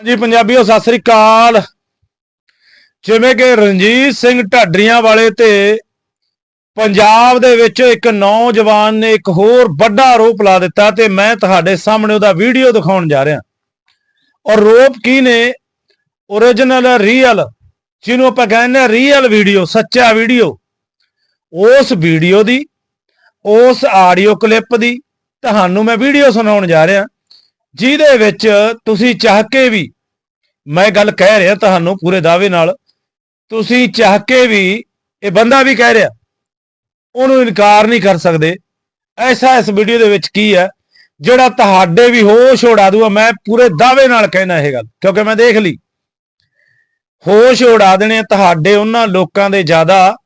ਹਾਂਜੀ, ਪੰਜਾਬੀਓ, ਸਤਿ ਸ੍ਰੀ ਅਕਾਲ। ਜਿਵੇਂ ਕਿ ਰਣਜੀਤ ਸਿੰਘ ਢਾਡਰੀਆਂ ਵਾਲੇ ਤੇ ਪੰਜਾਬ ਦੇ ਵਿੱਚ ਇੱਕ ਨੌਜਵਾਨ ਨੇ ਇੱਕ ਹੋਰ ਵੱਡਾ ਆਰੋਪ ਲਾ ਦਿੱਤਾ ਤੇ ਮੈਂ ਤੁਹਾਡੇ ਸਾਹਮਣੇ ਉਹਦਾ ਵੀਡੀਓ ਦਿਖਾਉਣ ਜਾ ਰਿਹਾ। ਔਰ ਰੋਪ ਕੀ ਨੇ? origignal ਰੀਅਲ ਜਿਹਨੂੰ ਆਪਾਂ ਕਹਿੰਦੇ ਆ ਰੀਅਲ ਵੀਡੀਓ, ਸੱਚਾ ਵੀਡੀਓ। ਉਸ ਵੀਡੀਓ ਦੀ, ਉਸ ਆਡੀਓ ਕਲਿੱਪ ਦੀ, ਤੁਹਾਨੂੰ ਮੈਂ ਵੀਡੀਓ ਸੁਣਾਉਣ ਜਾ ਰਿਹਾ। ਜਿਹਦੇ ਵਿੱਚ ਤੁਸੀਂ ਚਾਹ ਕੇ ਵੀ, ਮੈਂ ਗੱਲ ਕਹਿ ਰਿਹਾ ਤੁਹਾਨੂੰ ਪੂਰੇ ਦਾਅਵੇ ਨਾਲ, ਤੁਸੀਂ ਚਾਹ ਕੇ ਵੀ, ਇਹ ਬੰਦਾ ਵੀ ਕਹਿ ਰਿਹਾ, ਉਹਨੂੰ ਇਨਕਾਰ ਨਹੀਂ ਕਰ ਸਕਦੇ। ਐਸਾ ਇਸ ਵੀਡੀਓ ਦੇ ਵਿੱਚ ਕੀ ਹੈ, ਜਿਹੜਾ ਤੁਹਾਡੇ ਵੀ ਹੋਸ਼ ਉਡਾ ਦੂਗਾ ਮੈਂ ਪੂਰੇ ਦਾਅਵੇ ਨਾਲ ਕਹਿਣਾ ਇਹ ਗੱਲ, ਕਿਉਂਕਿ ਮੈਂ ਦੇਖ ਲਈ। ਹੋਸ਼ ਉਡਾ ਦੇਣੇ ਤੁਹਾਡੇ ਉਹਨਾਂ ਲੋਕਾਂ ਦੇ ਜ਼ਿਆਦਾ,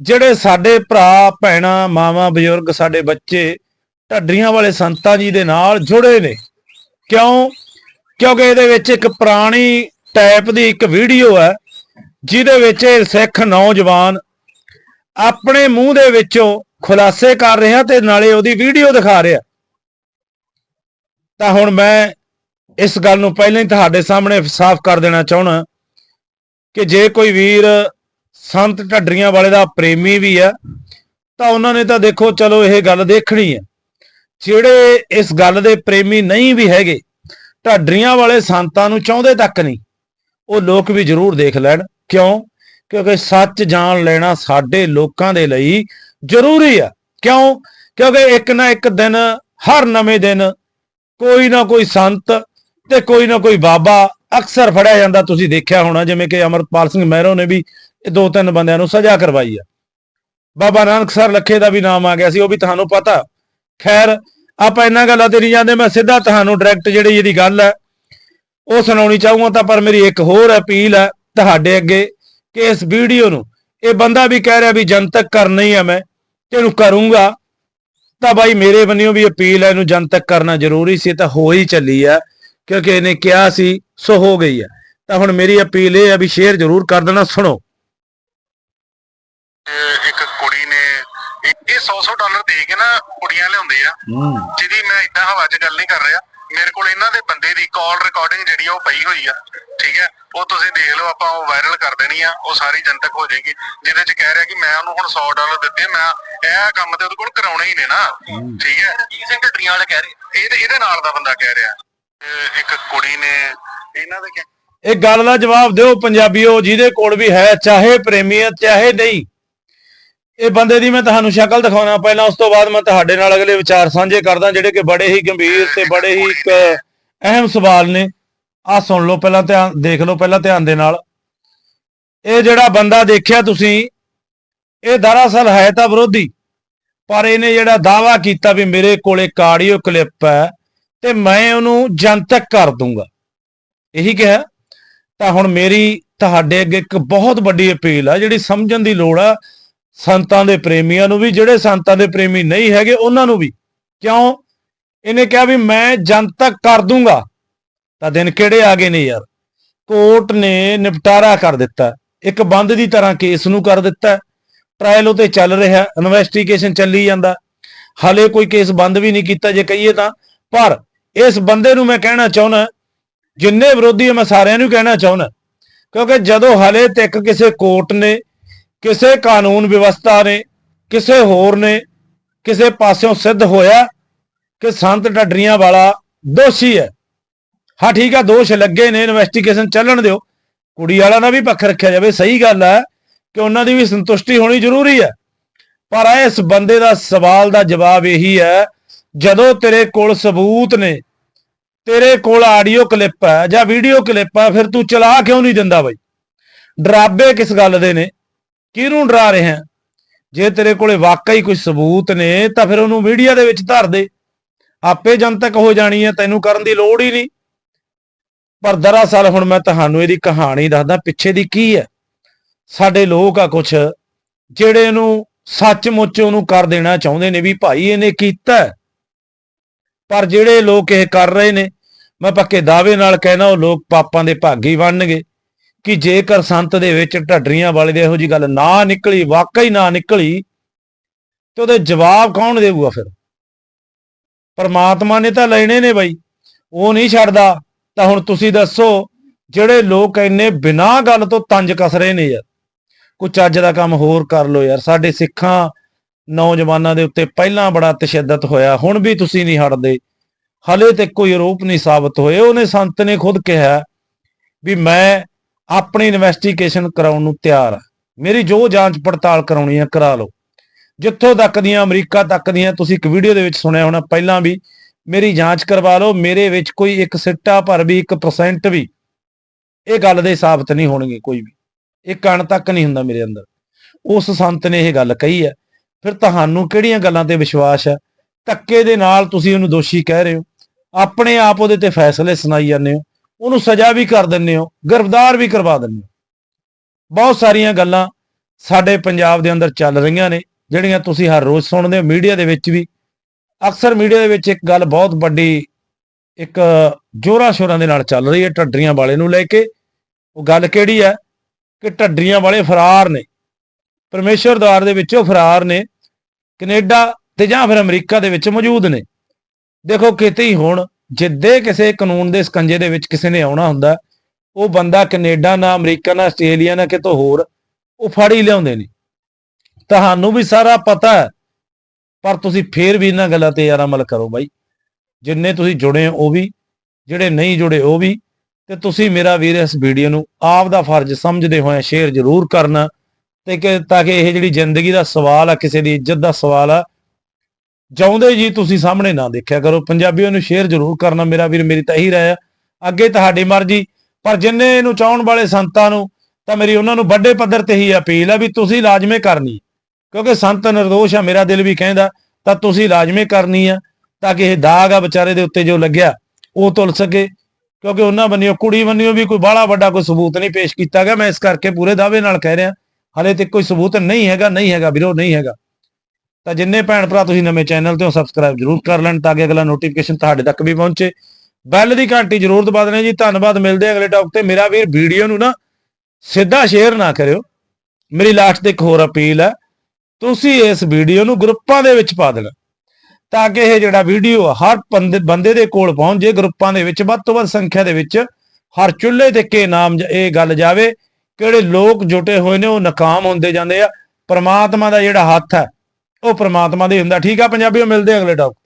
ਜਿਹੜੇ ਸਾਡੇ ਭਰਾ, ਭੈਣਾਂ, ਮਾਵਾਂ, ਬਜ਼ੁਰਗ, ਸਾਡੇ ਬੱਚੇ, ਢੱਡਰੀਆਂ ਵਾਲੇ ਸੰਤਾਂ ਜੀ ਦੇ ਨਾਲ ਜੁੜੇ ਨੇ। ਕਿਉਂ? ਕਿਉਂਕਿ ਇਹਦੇ ਵਿੱਚ ਇੱਕ ਪੁਰਾਣੀ ਟਾਈਪ ਦੀ ਇੱਕ ਵੀਡੀਓ ਹੈ, ਜਿਹਦੇ ਵਿੱਚ ਇਹ ਸਿੱਖ ਨੌਜਵਾਨ ਆਪਣੇ ਮੂੰਹ ਦੇ ਵਿੱਚੋਂ ਖੁਲਾਸੇ ਕਰ ਰਿਹਾ ਤੇ ਨਾਲੇ ਉਹਦੀ ਵੀਡੀਓ ਦਿਖਾ ਰਿਹਾ। ਤਾਂ ਹੁਣ ਮੈਂ ਇਸ ਗੱਲ ਨੂੰ ਪਹਿਲਾਂ ਹੀ ਤੁਹਾਡੇ ਸਾਹਮਣੇ ਸਾਫ਼ ਕਰ ਦੇਣਾ ਚਾਹਣਾ ਕਿ ਜੇ ਕੋਈ ਵੀਰ ਸੰਤ ਢੱਡਰੀਆਂ ਵਾਲੇ ਦਾ ਪ੍ਰੇਮੀ ਵੀ ਹੈ, ਤਾਂ ਉਹਨਾਂ ਨੇ ਤਾਂ ਦੇਖੋ ਚਲੋ ਇਹ ਗੱਲ ਦੇਖਣੀ ਹੈ। ਜਿਹੜੇ ਇਸ ਗੱਲ ਦੇ ਪ੍ਰੇਮੀ ਨਹੀਂ ਵੀ ਹੈਗੇ, ਢਾਡਰੀਆਂ ਵਾਲੇ ਸੰਤਾਂ ਨੂੰ ਚਾਹੁੰਦੇ ਤੱਕ ਨਹੀਂ। ਉਹ ਲੋਕ ਵੀ ਜ਼ਰੂਰ ਦੇਖ ਲੈਣ। ਕਿਉਂ? ਕਿਉਂਕਿ ਸੱਚ ਜਾਣ ਲੈਣਾ ਸਾਡੇ ਲੋਕਾਂ ਦੇ ਲਈ ਜ਼ਰੂਰੀ ਆ। ਕਿਉਂ? ਕਿਉਂਕਿ ਇੱਕ ਨਾ ਇੱਕ ਦਿਨ, ਹਰ ਨਵੇਂ ਦਿਨ ਕੋਈ ਨਾ ਕੋਈ ਸੰਤ ਤੇ ਕੋਈ ਨਾ ਕੋਈ ਬਾਬਾ ਅਕਸਰ ਫੜਿਆ ਜਾਂਦਾ। ਤੁਸੀਂ ਦੇਖਿਆ ਹੋਣਾ, ਜਿਵੇਂ ਕਿ ਅਮਰਪਾਲ ਸਿੰਘ ਮਹਿਰੋ ਨੇ ਵੀ ਇਹ ਦੋ ਤਿੰਨ ਬੰਦਿਆਂ ਨੂੰ ਸਜ਼ਾ ਕਰਵਾਈ ਆ। ਬਾਬਾ ਨਾਨਕ ਸਰ ਲੱਖੇ ਦਾ ਵੀ ਨਾਮ ਆ ਗਿਆ ਸੀ, ਉਹ ਵੀ ਤੁਹਾਨੂੰ ਪਤਾ। ਖੈਰ, ਆਪਾਂ ਇਹਨਾਂ ਗੱਲਾਂ ਤੇ ਨਹੀਂ ਜਾਂਦੇ, ਮੈਂ ਸਿੱਧਾ ਤੁਹਾਨੂੰ ਡਾਇਰੈਕਟ ਜਿਹੜੀ ਇਹਦੀ ਗੱਲ ਹੈ, ਉਹ ਸੁਣਾਉਣੀ ਚਾਹੂੰਗਾ ਤਾਂ ਪਰ ਮੇਰੀ ਇੱਕ ਹੋਰ ਅਪੀਲ ਹੈ ਤੁਹਾਡੇ ਅੱਗੇ ਕਿ ਇਸ ਵੀਡੀਓ ਨੂੰ, ਇਹ ਬੰਦਾ ਵੀ ਕਹਿ ਰਿਹਾ ਵੀ ਜਨਤਕ ਕਰਨੀ ਹੈ ਮੈਂ, ਤੇ ਇਹਨੂੰ ਕਰੂੰਗਾ। ਤਾਂ ਬਾਈ ਮੇਰੇ ਬੰਨਿਓ ਵੀ ਅਪੀਲ ਹੈ, ਇਹਨੂੰ ਜਨਤਕ ਕਰਨਾ ਜ਼ਰੂਰੀ ਸੀ ਤਾਂ ਹੋ ਹੀ ਚੱਲੀ ਹੈ ਕਿਉਂਕਿ ਇਹਨੇ ਕਿਹਾ ਸੀ, ਸੋ ਹੋ ਗਈ ਹੈ ਤਾਂ ਹੁਣ ਮੇਰੀ ਅਪੀਲ ਇਹ ਆ ਵੀ ਸ਼ੇਅਰ ਜ਼ਰੂਰ ਕਰ ਦੇਣਾ, ਸੁਣੋ। ਇੱਕ ਇਹ 100-100 ਡਾਲਰ ਦੇ ਕੇ ਨਾ ਕੁੜੀਆਂ ਲਿਆਉਂਦੇ ਆ। ਜਿਹਦੀ ਮੈਂ ਇਦਾਂ ਹਵਾ 'ਚ ਗੱਲ ਨਹੀਂ ਕਰ ਰਿਹਾ। ਮੇਰੇ ਕੋਲ ਇਹਨਾਂ ਦੇ ਬੰਦੇ ਦੀ ਕਾਲ ਰਿਕਾਰਡਿੰਗ ਜਿਹੜੀ ਆ ਉਹ ਪਈ ਹੋਈ ਆ ਠੀਕ ਹੈ? ਉਹ ਤੁਸੀਂ ਦੇਖ ਲਓ ਆਪਾਂ ਉਹ ਵਾਇਰਲ ਕਰ ਦੇਣੀ ਆ ਉਹ ਸਾਰੀ ਜਨਤਕ ਹੋ ਜਾਏਗੀ ਜਿਹਦੇ 'ਚ ਕਹਿ ਰਿਹਾ ਕਿ ਮੈਂ ਉਹਨੂੰ ਹੁਣ 100 ਡਾਲਰ ਦਿੱਤੇ ਮੈਂ ਇਹ ਕੰਮ ਤੇ ਉਹਦੇ ਕੋਲ ਕਰਾਉਣਾ ਹੀ ਨੇ ਨਾ ਠੀਕ ਹੈ? ਕੀ ਸਿੰਘ ਢੱਡਰੀਆਂ ਵਾਲੇ ਕਹਿ ਰਹੇ। ਇਹਦੇ ਇਹਦੇ ਨਾਲ ਦਾ ਬੰਦਾ ਕਹਿ ਰਿਹਾ। ਇੱਕ ਕੁੜੀ ਨੇ ਇਹਨਾਂ ਦੇ ਇਹ ਗੱਲ ਦਾ ਜਵਾਬ ਦਿਓ ਪੰਜਾਬੀਓ ਜਿਹਦੇ ਕੋਲ ਵੀ ਹੈ ਚਾਹੇ ਪ੍ਰੇਮੀ ਹੈ ਚਾਹੇ ਨਹੀਂ। ਇਹ ਬੰਦੇ ਦੀ ਮੈਂ ਤੁਹਾਨੂੰ ਸ਼ਕਲ ਦਿਖਾਉਣਾ ਪਹਿਲਾਂ, ਉਸ ਤੋਂ ਬਾਅਦ ਮੈਂ ਤੁਹਾਡੇ ਨਾਲ ਅਗਲੇ ਵਿਚਾਰ ਸਾਂਝੇ ਕਰਦਾ, ਜਿਹੜੇ ਕਿ ਬੜੇ ਹੀ ਗੰਭੀਰ ਤੇ ਬੜੇ ਹੀ ਇੱਕ ਅਹਿਮ ਸਵਾਲ ਨੇ। ਆਹ ਸੁਣ ਲਓ ਪਹਿਲਾਂ ਧਿਆਨ, ਦੇਖ ਲਓ ਪਹਿਲਾਂ ਧਿਆਨ ਦੇ ਨਾਲ। ਇਹ ਜਿਹੜਾ ਬੰਦਾ ਦੇਖਿਆ ਤੁਸੀਂ, ਇਹ ਦਰਅਸਲ ਹੈ ਤਾਂ ਵਿਰੋਧੀ, ਪਰ ਇਹਨੇ ਜਿਹੜਾ ਦਾਵਾ ਕੀਤਾ ਵੀ ਮੇਰੇ ਕੋਲ ਇੱਕ ਆਡੀਓ ਕਲਿੱਪ ਹੈ ਤੇ ਮੈਂ ਉਹਨੂੰ ਜਨਤਕ ਕਰ ਦੂੰਗਾ। ਇਹੀ ਕਿਹਾ। ਤਾਂ ਹੁਣ ਮੇਰੀ ਤੁਹਾਡੇ ਅੱਗੇ ਇੱਕ ਬਹੁਤ ਵੱਡੀ ਅਪੀਲ ਆ, ਜਿਹੜੀ ਸਮਝਣ ਦੀ ਲੋੜ ਆ ਸੰਤਾਂ ਦੇ ਪ੍ਰੇਮੀਆਂ ਨੂੰ ਵੀ, ਜਿਹੜੇ ਸੰਤਾਂ ਦੇ ਪ੍ਰੇਮੀ ਨਹੀਂ ਹੈਗੇ, ਉਹਨਾਂ ਨੂੰ ਵੀ। ਕਿਉਂ? ਇਹਨੇ ਕਿਹਾ ਵੀ ਮੈਂ ਜਨਤਕ ਕਰ ਦੂੰਗਾ। ਤਾਂ ਦਿਨ ਕਿਹੜੇ ਆ ਗਏ ਨੇ ਯਾਰ? ਕੋਰਟ ਨੇ ਨਿਪਟਾਰਾ ਕਰ ਦਿੱਤਾ। ਇੱਕ ਬੰਦ ਦੀ ਤਰ੍ਹਾਂ ਕੇਸ ਨੂੰ ਕਰ ਦਿੱਤਾ। ਟ੍ਰਾਇਲ ਉਤੇ ਚੱਲ ਰਿਹਾ ਇਨਵੈਸਟੀਗੇਸ਼ਨ ਚੱਲੀ ਜਾਂਦਾ। ਹਾਲੇ ਕੋਈ ਕੇਸ ਬੰਦ ਵੀ ਨਹੀਂ ਕੀਤਾ ਜੇ ਕਹੀਏ ਤਾਂ। ਪਰ ਇਸ ਬੰਦੇ ਨੂੰ ਮੈਂ ਕਹਿਣਾ ਚਾਹੁੰਦਾ, ਜਿੰਨੇ ਵਿਰੋਧੀ ਮੈਂ ਸਾਰਿਆਂ ਨੂੰ ਕਹਿਣਾ ਚਾਹੁੰਦਾ। ਕਿਉਂਕਿ ਜਦੋਂ ਹਾਲੇ ਤੱਕ ਕਿਸੇ ਕੋਰਟ ਨੇ ਕਿਸੇ ਕਾਨੂੰਨ ਵਿਵਸਥਾ ਨੇ, ਕਿਸੇ ਹੋਰ ਨੇ, ਕਿਸੇ ਪਾਸਿਓਂ ਸਿੱਧ ਹੋਇਆ ਕਿ ਸੰਤ ਢੱਡਰੀਆਂ ਵਾਲਾ ਦੋਸ਼ੀ ਹੈ। ਹਾਂ, ਠੀਕ ਆ, ਦੋਸ਼ ਲੱਗੇ ਨੇ ਇਨਵੈਸਟੀਗੇਸ਼ਨ ਚੱਲਣ ਦਿਓ। ਕੁੜੀ ਵਾਲਾ ਨਾਲ ਵੀ ਪੱਖ ਰੱਖਿਆ ਜਾਵੇ, ਸਹੀ ਗੱਲ ਹੈ ਕਿ ਉਹਨਾਂ ਦੀ ਵੀ ਸੰਤੁਸ਼ਟੀ ਹੋਣੀ ਜ਼ਰੂਰੀ ਹੈ ਪਰ ਇਸ ਬੰਦੇ ਦਾ ਸਵਾਲ ਦਾ ਜਵਾਬ ਇਹੀ ਹੈ ਜਦੋਂ ਤੇਰੇ ਕੋਲ ਸਬੂਤ ਨੇ, ਤੇਰੇ ਕੋਲ ਆਡੀਓ ਕਲਿੱਪ ਹੈ ਜਾਂ ਵੀਡੀਓ ਕਲਿੱਪ ਹੈ ਫਿਰ ਤੂੰ ਚਲਾ ਕਿਉਂ ਨਹੀਂ ਦਿੰਦਾ ਬਾਈ? ਡਰਾਬੇ ਕਿਸ ਗੱਲ ਦੇ ਨੇ? ਕਿਹਨੂੰ ਡਰਾ ਰਿਹਾ ਜੇ ਤੇਰੇ ਕੋਲੇ ਵਾਕਈ ਕੋਈ ਸਬੂਤ ਨੇ, ਤਾਂ ਫਿਰ ਉਹਨੂੰ ਮੀਡੀਆ ਦੇ ਵਿੱਚ ਧਰ ਦੇ। ਆਪੇ ਜਨਤਕ ਹੋ ਜਾਣੀ ਹੈ ਤੈਨੂੰ ਕਰਨ ਦੀ ਲੋੜ ਹੀ ਨਹੀਂ। ਪਰ ਦਰਅਸਲ ਹੁਣ ਮੈਂ ਤੁਹਾਨੂੰ ਇਹਦੀ ਕਹਾਣੀ ਦੱਸਦਾ, ਪਿੱਛੇ ਦੀ ਕੀ ਹੈ ਸਾਡੇ ਲੋਕ ਆ ਕੁਛ, ਜਿਹੜੇ ਇਹਨੂੰ ਸੱਚਮੁੱਚ ਉਹਨੂੰ ਕਰ ਦੇਣਾ ਚਾਹੁੰਦੇ ਨੇ ਵੀ ਭਾਈ ਇਹਨੇ ਕੀਤਾ। ਪਰ ਜਿਹੜੇ ਲੋਕ ਇਹ ਕਰ ਰਹੇ ਨੇ, ਮੈਂ ਪੱਕੇ ਦਾਅਵੇ ਨਾਲ ਕਹਿਣਾ, ਉਹ ਲੋਕ ਪਾਪਾਂ ਦੇ ਭਾਗੀ ਬਣਨਗੇ। ਕਿ ਜੇਕਰ ਸੰਤ ਦੇ ਵਿੱਚ ਢੱਡਰੀਆਂ ਵਾਲੇ ਦੇ ਇਹੋ ਜੀ ਗੱਲ ਨਾ ਨਿਕਲੀ, ਵਾਕਈ ਨਾ ਨਿਕਲੀ, ਤੇ ਉਹਦੇ ਜਵਾਬ ਕੌਣ ਦੇਊਗਾ ਫਿਰ? ਪਰਮਾਤਮਾ ਨੇ ਤਾਂ ਲੈਣੇ ਨੇ ਬਾਈ, ਉਹ ਨਹੀਂ ਛੱਡਦਾ। ਤਾਂ ਹੁਣ ਤੁਸੀਂ ਦੱਸੋ, ਜਿਹੜੇ ਲੋਕ ਇੰਨੇ ਬਿਨਾਂ ਗੱਲ ਤੋਂ ਤੰਜ ਕਸ ਰਹੇ ਨੇ ਯਾਰ ਕੋਈ ਚੱਜ ਦਾ ਕੰਮ ਹੋਰ ਕਰ ਲਓ ਯਾਰ। ਸਾਡੇ ਸਿੱਖਾਂ ਨੌਜਵਾਨਾਂ ਦੇ ਉੱਤੇ ਪਹਿਲਾਂ ਬੜਾ ਤਸ਼ੱਦਦ ਹੋਇਆ, ਹੁਣ ਵੀ ਤੁਸੀਂ ਨਹੀਂ ਹਟਦੇ। ਹਲੇ ਤੱਕ ਕੋਈ ਆਰੋਪ ਨਹੀਂ ਸਾਬਤ ਹੋਏ। ਉਹਨੇ ਸੰਤ ਨੇ ਖੁਦ ਕਿਹਾ ਵੀ ਮੈਂ ਆਪਣੀ ਇਨਵੈਸਟੀਗੇਸ਼ਨ ਕਰਾਉਣ ਨੂੰ ਤਿਆਰ ਹਾਂ ਮੇਰੀ ਜੋ ਜਾਂਚ ਪੜਤਾਲ ਕਰਾਉਣੀ ਹੈ ਕਰਾ ਲਓ। ਜਿੱਥੋਂ ਤੱਕ ਦੀਆਂ, ਅਮਰੀਕਾ ਤੱਕ ਦੀਆਂ, ਤੁਸੀਂ ਇੱਕ ਵੀਡੀਓ ਦੇ ਵਿੱਚ ਸੁਣਿਆ ਹੋਣਾ, ਪਹਿਲਾਂ ਵੀ ਮੇਰੀ ਜਾਂਚ ਕਰਵਾ ਲਓ, ਮੇਰੇ ਵਿੱਚ ਕੋਈ ਇੱਕ ਸਿੱਟਾ ਭਰ ਵੀ 1% ਵੀ, ਇਹ ਗੱਲ ਦੇ ਸਾਬਤ ਨਹੀਂ ਹੋਣਗੇ ਕੋਈ ਵੀ। ਇਹ ਕਣ ਤੱਕ ਨਹੀਂ ਹੁੰਦਾ ਮੇਰੇ ਅੰਦਰ। ਉਸ ਸੰਤ ਨੇ ਇਹ ਗੱਲ ਕਹੀ ਹੈ ਫਿਰ ਤੁਹਾਨੂੰ ਕਿਹੜੀਆਂ ਗੱਲਾਂ ਤੇ ਵਿਸ਼ਵਾਸ ਹੈ ਧੱਕੇ ਦੇ ਨਾਲ ਤੁਸੀਂ ਉਹਨੂੰ ਦੋਸ਼ੀ ਕਹਿ ਰਹੇ ਹੋ। ਆਪਣੇ ਆਪ ਉਹਦੇ ਤੇ ਫੈਸਲੇ ਸੁਣਾਈ ਜਾਂਦੇ ਹੋ। ਉਹਨੂੰ ਸਜ਼ਾ ਵੀ ਕਰ ਦਿੰਦੇ ਹੋ, ਗ੍ਰਿਫਤਾਰ ਵੀ ਕਰਵਾ ਦਿੰਦੇ ਹੋ। ਬਹੁਤ ਸਾਰੀਆਂ ਗੱਲਾਂ ਸਾਡੇ ਪੰਜਾਬ ਦੇ ਅੰਦਰ ਚੱਲ ਰਹੀਆਂ ਨੇ, ਜਿਹੜੀਆਂ ਤੁਸੀਂ ਹਰ ਰੋਜ਼ ਸੁਣਦੇ ਹੋ। ਮੀਡੀਆ ਦੇ ਵਿੱਚ ਵੀ, ਅਕਸਰ ਮੀਡੀਆ ਦੇ ਵਿੱਚ ਇੱਕ ਗੱਲ ਬਹੁਤ ਵੱਡੀ, ਇੱਕ ਜੋਰਾ ਸ਼ੋਰਾਂ ਦੇ ਨਾਲ ਚੱਲ ਰਹੀ ਹੈ ਢੱਡਰੀਆਂ ਵਾਲੇ ਨੂੰ ਲੈ ਕੇ। ਉਹ ਗੱਲ ਕਿਹੜੀ ਹੈ? ਕਿ ਢੱਡਰੀਆਂ ਵਾਲੇ ਫਰਾਰ ਨੇ। ਪਰਮੇਸ਼ਵਰ ਦਵਾਰ ਦੇ ਵਿੱਚੋਂ ਫਰਾਰ ਨੇ, ਕੈਨੇਡਾ ਤੇ ਜਾਂ ਫਿਰ ਅਮਰੀਕਾ ਦੇ ਵਿੱਚ ਮੌਜੂਦ ਨੇ। ਦੇਖੋ ਕਿਤੇ ਹੀ ਹੋਣ ਜਿੱਦੇ ਕਿਸੇ ਕਾਨੂੰਨ ਦੇ ਸਕੰਜੇ ਦੇ ਵਿੱਚ ਕਿਸੇ ਨੇ ਆਉਣਾ ਹੁੰਦਾ, ਉਹ ਬੰਦਾ ਕੈਨੇਡਾ ਨਾ ਅਮਰੀਕਾ ਨਾ ਆਸਟ੍ਰੇਲੀਆ ਨਾ ਕਿਤੋਂ ਹੋਰ, ਉਹ ਫੜ ਹੀ ਲਿਆਉਂਦੇ ਨੇ। ਤੁਹਾਨੂੰ ਵੀ ਸਾਰਾ ਪਤਾ ਹੈ, ਪਰ ਤੁਸੀਂ ਫੇਰ ਵੀ ਇਹਨਾਂ ਗੱਲਾਂ ਤੇ ਯਾਰ ਅਮਲ ਕਰੋ ਬਾਈ। ਜਿੰਨੇ ਤੁਸੀਂ ਜੁੜੇ ਹੋ ਉਹ ਵੀ, ਜਿਹੜੇ ਨਹੀਂ ਜੁੜੇ ਉਹ ਵੀ, ਤੇ ਤੁਸੀਂ ਮੇਰਾ ਵੀਰ ਇਸ ਵੀਡੀਓ ਨੂੰ ਆਪ ਦਾ ਫਰਜ਼ ਸਮਝਦੇ ਹੋਏ ਸ਼ੇਅਰ ਜ਼ਰੂਰ ਕਰਨਾ, ਤੇ ਕਿ ਤਾਂ ਕਿ ਇਹ ਜਿਹੜੀ ਜ਼ਿੰਦਗੀ ਦਾ ਸਵਾਲ ਆ, ਕਿਸੇ ਦੀ ਇੱਜ਼ਤ ਦਾ ਸਵਾਲ ਆ ਜਾਉਂਦੇ ਜੀ ਤੁਸੀਂ ਸਾਹਮਣੇ ਨਾ ਦੇਖਿਆ ਕਰੋ। ਪੰਜਾਬੀਆਂ ਨੂੰ ਸ਼ੇਅਰ ਜ਼ਰੂਰ ਕਰਨਾ। ਮੇਰਾ ਵੀਰ ਮੇਰੀ ਤਾਂ ਇਹੀ ਰਾਏ ਆ। ਅੱਗੇ ਤੁਹਾਡੀ ਮਰਜ਼ੀ, ਪਰ ਜਿੰਨੇ ਇਹਨੂੰ ਚਾਹਣ ਵਾਲੇ ਸੰਤਾਂ ਨੂੰ, ਤਾਂ ਮੇਰੀ ਉਹਨਾਂ ਨੂੰ ਵੱਡੇ ਪੱਧਰ ਤੇ ਹੀ ਅਪੀਲ ਆ ਵੀ ਤੁਸੀਂ ਲਾਜ਼ਮੀ ਕਰਨੀ। ਕਿਉਂਕਿ ਸੰਤ ਨਿਰਦੋਸ਼ ਆ, ਮੇਰਾ ਦਿਲ ਵੀ ਕਹਿੰਦਾ, ਤਾਂ ਤੁਸੀਂ ਲਾਜ਼ਮੀ ਕਰਨੀ ਆ, ਤਾਂ ਕਿ ਇਹ ਦਾਗ ਆ ਵਿਚਾਰੇ ਦੇ ਉੱਤੇ ਜੋ ਲੱਗਿਆ, ਉਹ ਤੁਲ ਸਕੇ। ਕਿਉਂਕਿ ਉਹਨਾਂ ਬੰਨਿਓ, ਕੁੜੀ ਬੰਨਿਓ ਵੀ ਕੋਈ ਬਾਹਲਾ ਵੱਡਾ ਕੋਈ ਸਬੂਤ ਨਹੀਂ ਪੇਸ਼ ਕੀਤਾ ਗਿਆ। ਮੈਂ ਇਸ ਕਰਕੇ ਪੂਰੇ ਦਾਅਵੇ ਨਾਲ ਕਹਿ ਰਿਹਾ, ਹਲੇ ਤੱਕ ਕੋਈ ਸਬੂਤ ਨਹੀਂ ਹੈਗਾ ਨਹੀਂ ਹੈਗਾ ਵੀਰੋ, ਨਹੀਂ ਹੈਗਾ। ਤਾਂ ਜਿੰਨੇ ਭੈਣ ਭਰਾ ਤੁਸੀਂ ਨਵੇਂ ਚੈਨਲ ਤੇ ਹੋ ਸਬਸਕ੍ਰਾਈਬ ਜਰੂਰ ਕਰ ਲੈਣ ਤਾਂ ਕਿ ਅਗਲਾ ਨੋਟੀਫਿਕੇਸ਼ਨ ਤੁਹਾਡੇ ਤੱਕ ਵੀ ਪਹੁੰਚੇ। ਬੈਲ ਦੀ ਘੰਟੀ ਜਰੂਰ ਦਬਾ ਦੇਣਾ ਜੀ। ਧੰਨਵਾਦ, ਮਿਲਦੇ ਅਗਲੇ ਟੌਪ ਤੇ। ਮੇਰਾ ਵੀਰ ਵੀਡੀਓ ਨੂੰ ਨਾ ਸਿੱਧਾ ਸ਼ੇਅਰ ਨਾ ਕਰਿਓ। ਮੇਰੀ ਲਾਸਟ ਤੇ ਇੱਕ ਹੋਰ ਅਪੀਲ ਹੈ। ਤੁਸੀਂ ਇਸ ਵੀਡੀਓ ਨੂੰ ਗਰੁੱਪਾਂ ਦੇ ਵਿੱਚ ਪਾ ਦੇਣਾ। ਤਾਂ ਕਿ ਇਹ ਜਿਹੜਾ ਵੀਡੀਓ ਹਰ ਬੰਦੇ ਬੰਦੇ ਦੇ ਕੋਲ ਪਹੁੰਚ ਜੇ ਗਰੁੱਪਾਂ ਦੇ ਵਿੱਚ। ਵੱਧ ਤੋਂ ਵੱਧ ਸੰਖਿਆ ਦੇ ਵਿੱਚ ਹਰ ਚੁੱਲ੍ਹੇ ਤੇ ਕੇ ਨਾਮ ਇਹ ਗੱਲ ਜਾਵੇ, ਕਿਹੜੇ ਲੋਕ ਜੁਟੇ ਹੋਏ ਨੇ, ਉਹ ਨਾਕਾਮ ਹੁੰਦੇ ਜਾਂਦੇ ਆ। ਪਰਮਾਤਮਾ ਦਾ ਜਿਹੜਾ ਹੱਥ ਹੈ ਉਹ ਪ੍ਰਮਾਤਮਾ ਦੇ ਹੁੰਦਾ। ਠੀਕ ਆ ਪੰਜਾਬੀਓ ਮਿਲਦੇ ਆ ਅਗਲੇ ਟੌਪ ਤੇ।